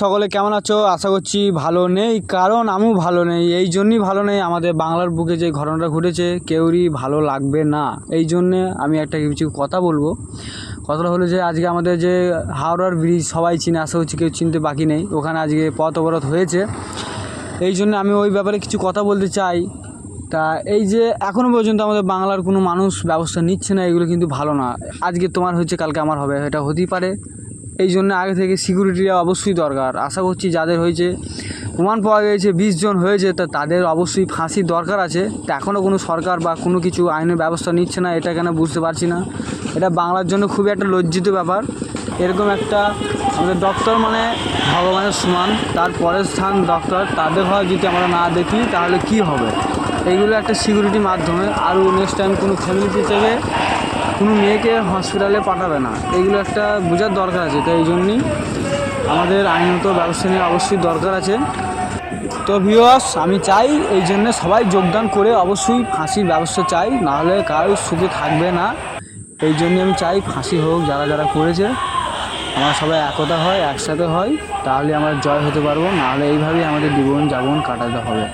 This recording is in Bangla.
সকলে কেমন আছো? আশা করছি ভালো নেই, কারণ আমিও ভালো নেই। এই জন্যই ভালো নেই, আমাদের বাংলার বুকে যে ঘটনাটা ঘটেছে, কেউরই ভালো লাগবে না। এই জন্যে আমি একটা কিছু কথা বলব। কথাটা হলো যে, আজকে আমাদের যে হাওড়ার ব্রিজ, সবাই চিনে, আশা করছি কেউ চিনতে বাকি নেই। ওখানে আজকে পথ অবরোধ হয়েছে। এই জন্য আমি ওই ব্যাপারে কিছু কথা বলতে চাই। তা এই যে এখনও পর্যন্ত আমাদের বাংলার কোনো মানুষ ব্যবস্থা নিচ্ছে না, এগুলো কিন্তু ভালো না। আজকে তোমার হচ্ছে কালকে আমার হবে, এটা হতেই পারে। এই জন্য আগে থেকে সিকিউরিটিটা অবশ্যই দরকার। আশা করছি যাদের হয়েছে, প্রমাণ পাওয়া গিয়েছে, বিশ জন হয়েছে, তা তাদের অবশ্যই ফাঁসির দরকার আছে। তা এখনও কোনো সরকার বা কোনো কিছু আইনের ব্যবস্থা নিচ্ছে না, এটা কেন বুঝতে পারছি না। এটা বাংলার জন্য খুবই একটা লজ্জিত ব্যাপার। এরকম একটা আমাদের ডক্টর মানে ভগবানের সমান, তার পরের স্থান ডক্টর তাদের হয় যদি আমরা না দেখি, তাহলে কি হবে? এইগুলো একটা সিকিউরিটির মাধ্যমে। আরও নেক্সট টাইম কোনো ফ্যামিলিতে থেকে কোনো মেয়েকে হসপিটালে পাঠাবে না। এইগুলো একটা বোঝার দরকার আছে, তো এই জন্যই আমাদের আইনত ব্যবস্থা নিয়ে অবশ্যই দরকার আছে। তো ভিওয়াস আমি চাই এই জন্য সবাই যোগদান করে অবশ্যই ফাঁসির ব্যবস্থা চাই, নাহলে কারোর সুখে থাকবে না। এই জন্য আমি চাই ফাঁসি হোক, যারা যারা করেছে, আমরা সবাই একতা হয়, একসাথে হয়, তাহলে আমরা জয় হতে পারব, নাহলে এইভাবেই আমাদের জীবন যাপন কাটাতে হবে।